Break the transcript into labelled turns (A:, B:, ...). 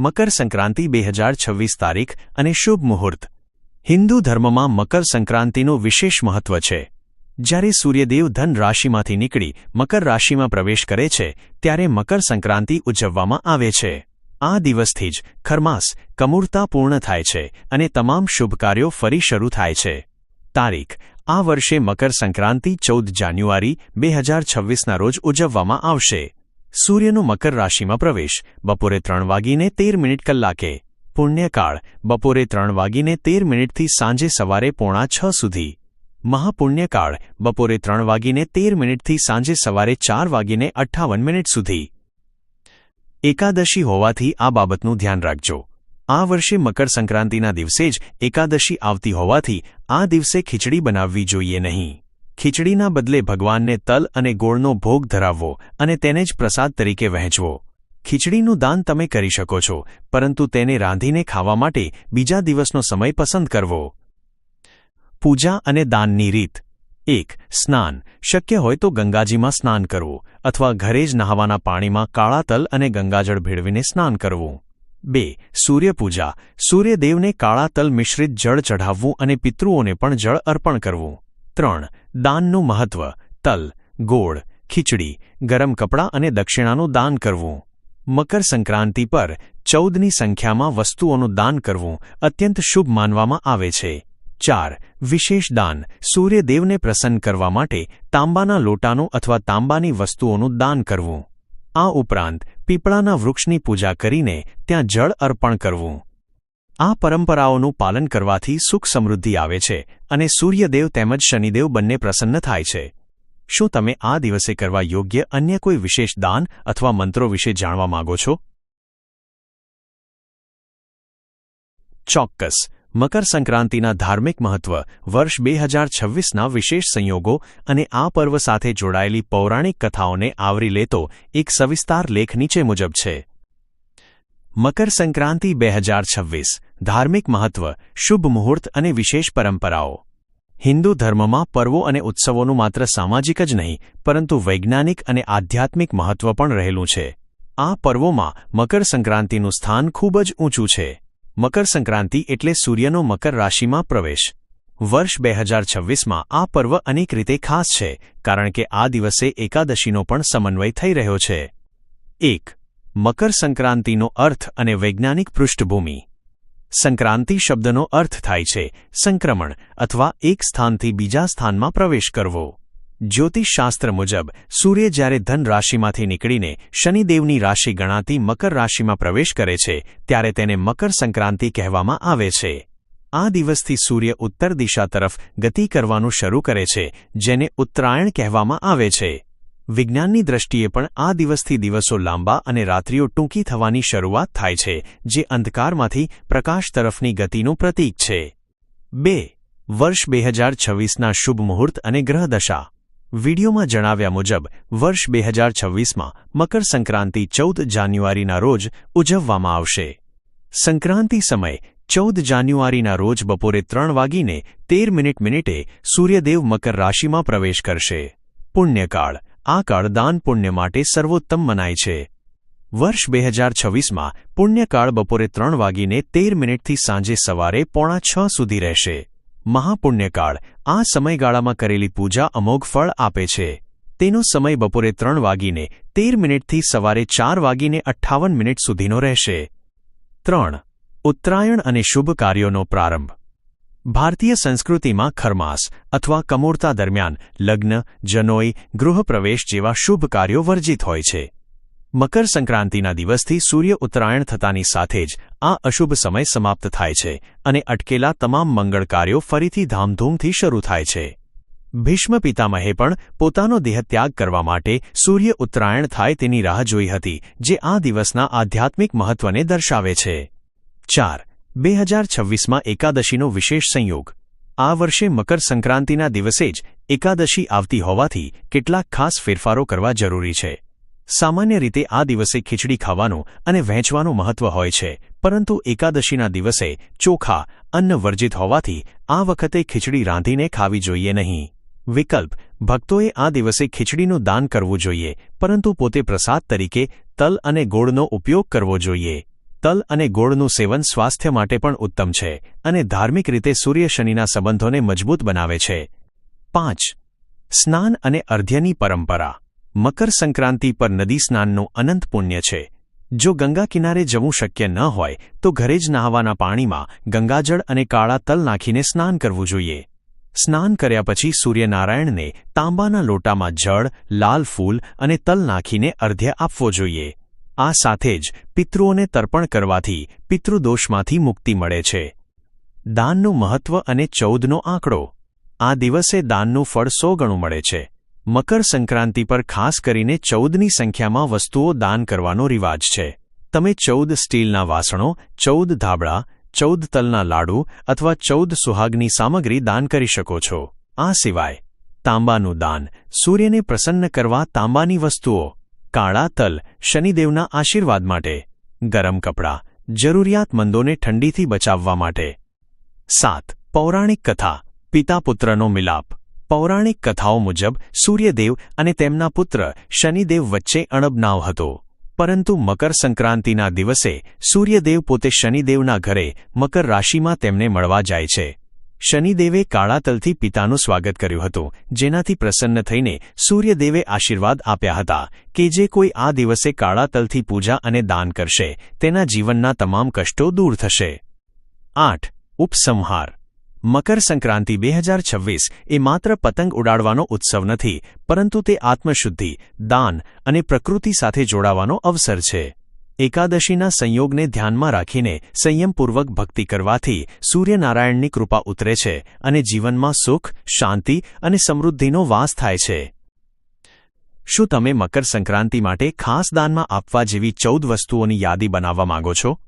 A: મકર સંક્રાંતિ બે હજાર છવ્વીસ તારીખ અને શુભ મુહૂર્ત. હિન્દુ ધર્મમાં મકર સંક્રાંતિનું વિશેષ મહત્વ છે. જ્યારે સૂર્યદેવ ધન રાશિમાંથી નીકળી મકર રાશિમાં પ્રવેશ કરે છે, ત્યારે મકર સંક્રાંતિ ઉજવવામાં આવે છે. આ દિવસથી જ ખરમાસ, કમૂરતા પૂર્ણ થાય છે અને તમામ શુભ કાર્યો ફરી શરૂ થાય છે. તારીખ, આ વર્ષે મકર સંક્રાંતિ ચૌદ જાન્યુઆરી બે હજાર છવ્વીસના રોજ ઉજવવામાં આવશે. સૂર્યનો મકર રાશિમાં પ્રવેશ. બપોરે ત્રણ વાગીને તેર મિનિટ કલાકે. પુણ્યકાળ. બપોરે ત્રણ વાગીને તેર મિનિટથી સાંજે સવારે પોણા છ સુધી. મહાપુણ્યકાળ. બપોરે ત્રણ વાગીને તેર મિનિટથી સાંજે સવારે ચાર વાગીને અઠ્ઠાવન મિનિટ સુધી. એકાદશી હોવાથી આ બાબતનું ધ્યાન રાખજો. આ વર્ષે મકર સંક્રાંતિના દિવસે જ એકાદશી આવતી હોવાથી આ દિવસે ખીચડી બનાવવી જોઈએ નહીં. ખીચડીના બદલે ભગવાનને તલ અને ગોળનો ભોગ ધરાવવો અને તેને જ પ્રસાદ તરીકે વહેંચવો. ખીચડીનું દાન તમે કરી શકો છો, પરંતુ તેને રાંધીને ખાવા માટે બીજા દિવસનો સમય પસંદ કરવો. પૂજા અને દાનની રીત. એક, સ્નાન. શક્ય હોય તો ગંગાજીમાં સ્નાન કરવું, અથવા ઘરે જ નહાવાના પાણીમાં કાળા તલ અને ગંગાજળ ભેળવીને સ્નાન કરવું. બે, સૂર્યપૂજા. સૂર્યદેવને કાળા તલ મિશ્રિત જળ ચઢાવવું અને પિતૃઓને પણ જળ અર્પણ કરવું. ત્રણ, દાનનું મહત્વ, તલ, ગોળ, ખીચડી, ગરમ કપડાં અને દક્ષિણાનું દાન કરવું. મકર સંક્રાંતિ પર ચૌદની સંખ્યામાં વસ્તુઓનું દાન કરવું અત્યંત શુભ માનવામાં આવે છે. ચાર, વિશેષ દાન, સૂર્યદેવને પ્રસન્ન કરવા માટે તાંબાના લોટાનું અથવા તાંબાની વસ્તુઓનું દાન કરવું. આ ઉપરાંત પીપળાના વૃક્ષની પૂજા કરીને ત્યાં જળ અર્પણ કરવું. આ પરંપરાઓનું પાલન કરવાથી સુખ સમૃદ્ધિ આવે છે અને સૂર્યદેવ તેમજ શનિદેવ બંને પ્રસન્ન થાય છે. શું તમે આ દિવસે કરવા યોગ્ય અન્ય કોઈ વિશેષ દાન અથવા મંત્રો વિશે જાણવા માંગો છો? ચોક્કસ. મકર સંક્રાંતિના ધાર્મિક મહત્વ વર્ષ બે હજાર છવ્વીસના વિશેષ સંયોગો અને આ પર્વ સાથે જોડાયેલી પૌરાણિક કથાઓને આવરી લેતો એક સવિસ્તાર લેખ નીચે મુજબ છે. મકર સંક્રાંતિ બે હજાર છવ્વીસ. ધાર્મિક મહત્વ, શુભ મુહૂર્ત અને વિશેષ પરંપરાઓ. હિન્દુ ધર્મમાં પર્વો અને ઉત્સવોનું માત્ર સામાજિક જ નહીં, પરંતુ વૈજ્ઞાનિક અને આધ્યાત્મિક મહત્વ પણ રહેલું છે. આ પર્વોમાં મકર સંક્રાંતિનું સ્થાન ખૂબ જ ઊંચું છે. મકર સંક્રાંતિ એટલે સૂર્યનો મકર રાશિમાં પ્રવેશ. વર્ષ બે હજાર છવ્વીસમાં આ પર્વ અનેક રીતે ખાસ છે, કારણ કે આ દિવસે એકાદશીનો પણ સમન્વય થઈ રહ્યો છે. એક, મકર સંક્રાંતિનો અર્થ અને વૈજ્ઞાનિક પૃષ્ઠભૂમિ. સંક્રાંતિ શબ્દનો અર્થ થાય છે સંક્રમણ અથવા એક સ્થાનથી બીજા સ્થાનમાં પ્રવેશ કરવો. જ્યોતિષશાસ્ત્ર મુજબ, સૂર્ય જ્યારે ધન રાશિમાંથી નીકળીને શનિદેવની રાશિ ગણાતી મકર રાશિમાં પ્રવેશ કરે છે, ત્યારે તેને મકર સંક્રાંતિ કહેવામાં આવે છે. આ દિવસથી સૂર્ય ઉત્તર દિશા તરફ ગતિ કરવાનું શરૂ કરે છે, જેને ઉત્તરાયણ કહેવામાં આવે છે. વિજ્ઞાનની દ્રષ્ટિએ પણ આ દિવસથી દિવસો લાંબા અને રાત્રિઓ ટૂંકી થવાની શરૂઆત થાય છે, જે અંધકારમાંથી પ્રકાશ તરફની ગતિનું પ્રતીક છે. બે. વર્ષ બે હજાર છવ્વીસના શુભ મુહૂર્ત અને ગ્રહદશા વીડિયોમાં જણાવ્યા મુજબ, વર્ષ બે હજાર છવ્વીસમાં મકર સંક્રાંતિ ચૌદ જાન્યુઆરીના રોજ ઉજવવામાં આવશે. સંક્રાંતિ સમય, ચૌદ જાન્યુઆરીના રોજ બપોરે ત્રણ વાગીને તેર મિનિટ મિનિટે સૂર્યદેવ મકર રાશિમાં પ્રવેશ કરશે. પુણ્યકાળ. આ કાળ દાન પુણ્ય માટે સર્વોત્તમ મનાય છે. વર્ષ બે હજાર છવ્વીસમાં પુણ્યકાળ બપોરે ત્રણ વાગીને તેર મિનિટથી સાંજે સવારે પોણા છ સુધી રહેશે. મહાપુણ્યકાળ આ સમયગાળામાં કરેલી પૂજા અમોઘ ફળ આપે છે. તેનો સમય બપોરે ત્રણ વાગીને તેર મિનિટથી સવારે ચાર વાગીને અઠ્ઠાવન મિનિટ સુધીનો રહેશે. ત્રણ. ઉત્તરાયણ અને શુભ કાર્યોનો પ્રારંભ. ભારતીય સંસ્કૃતિમાં ખરમાસ અથવા કમોડતા દરમિયાન લગ્ન, જનોઈ, ગૃહપ્રવેશ જેવા શુભ કાર્યો વર્જિત હોય છે. મકર સંક્રાંતિના દિવસથી સૂર્ય ઉત્તરાયણ થતાની સાથે જ આ અશુભ સમય સમાપ્ત થાય છે અને અટકેલા તમામ મંગળ કાર્યો ફરીથી ધામધૂમથી શરૂ થાય છે. ભીષ્મ પિતામહે પણ પોતાનો દેહત્યાગ કરવા માટે સૂર્ય ઉત્તરાયણ થાય તેની રાહ જોઈ હતી, જે આ દિવસના આધ્યાત્મિક મહત્વને દર્શાવે છે. ચાર. બે હજાર છવ્વીસમાં એકાદશીનો વિશેષ સંયોગ. આ વર્ષે મકર સંક્રાંતિના દિવસે જ એકાદશી આવતી હોવાથી કેટલાક ખાસ ફેરફારો કરવા જરૂરી છે. સામાન્ય રીતે આ દિવસે ખીચડી ખાવાનું અને વહેંચવાનું મહત્વ હોય છે, પરંતુ એકાદશીના દિવસે ચોખા, અન્ન વર્જિત હોવાથી આ વખતે ખીચડી રાંધીને ખાવી જોઈએ નહીં. વિકલ્પ, ભક્તોએ આ દિવસે ખીચડીનું દાન કરવું જોઈએ, પરંતુ પોતે પ્રસાદ તરીકે તલ અને ગોળનો ઉપયોગ કરવો જોઈએ. તલ અને ગોળનું સેવન સ્વાસ્થ્ય માટે પણ ઉત્તમ છે અને ધાર્મિક રીતે સૂર્ય શનિના સંબંધોને મજબૂત બનાવે છે. પાંચ. સ્નાન અને અર્ધ્યની પરંપરા. મકર સંક્રાંતિ પર નદી સ્નાનનું અનંત પુણ્ય છે. જો ગંગા કિનારે જવું શક્ય ન હોય, તો ઘરે જ નહાવાના પાણીમાં ગંગાજળ અને કાળા તલ નાખીને સ્નાન કરવું જોઈએ. સ્નાન કર્યા પછી સૂર્યનારાયણને તાંબાના લોટામાં જળ, લાલ ફૂલ અને તલ નાખીને અર્ધ્ય આપવો જોઈએ. આ સાથે જ પિતૃઓને તર્પણ કરવાથી પિતૃદોષમાંથી મુક્તિ મળે છે. દાનનું મહત્વ અને ચૌદનો આંકડો. આ દિવસે દાનનું ફળ સો ગણું મળે છે. મકર સંક્રાંતિ પર ખાસ કરીને ચૌદની સંખ્યામાં વસ્તુઓ દાન કરવાનો રિવાજ છે. તમે ચૌદ સ્ટીલના વાસણો, ચૌદ ધાબળા, ચૌદ તલના લાડુ અથવા ચૌદ સુહાગની સામગ્રી દાન કરી શકો છો. આ સિવાય, તાંબાનું દાન. સૂર્યને પ્રસન્ન કરવા તાંબાની વસ્તુઓ. કાળા તલ શનિદેવના આશીર્વાદ માટે, ગરમ કપડાં જરૂરિયાતમંદોને ઠંડીથી બચાવવા માટે. સાત, પૌરાણિક કથા પિતા પુત્રનો મિલાપ. પૌરાણિક કથાઓ મુજબ, સૂર્યદેવ અને તેમના પુત્ર શનિદેવ વચ્ચે અણબનાવ હતો. પરંતુ મકર સંક્રાંતિના દિવસે, સૂર્યદેવ પોતે શનિદેવના ઘરે મકર રાશિમાં તેમને મળવા જાય છે. શનિદેવે કાળા તલથી પિતાનું સ્વાગત કર્યું હતું, જેનાથી પ્રસન્ન થઈને સૂર્યદેવે આશીર્વાદ આપ્યા હતા કે જે કોઈ આ દિવસે કાળા તલથી પૂજા અને દાન કરશે, તેના જીવનના તમામ કષ્ટો દૂર થશે. આઠ. ઉપસંહાર. મકર સંક્રાંતિ બે હજાર છવ્વીસ એ માત્ર પતંગ ઉડાડવાનો ઉત્સવ નથી, પરંતુ તે આત્મશુદ્ધિ, દાન અને પ્રકૃતિ સાથે જોડાવાનો અવસર છે. એકાદશીના સંયોગને ધ્યાનમાં રાખીને સંયમપૂર્વક ભક્તિ કરવાથી સૂર્યનારાયણની કૃપા ઉતરે છે અને જીવનમાં સુખ, શાંતિ અને સમૃદ્ધિનો વાસ થાય છે. શું તમે મકર સંક્રાંતિ માટે ખાસ દાનમાં આપવા જેવી ચૌદ વસ્તુઓની યાદી બનાવવા માંગો છો?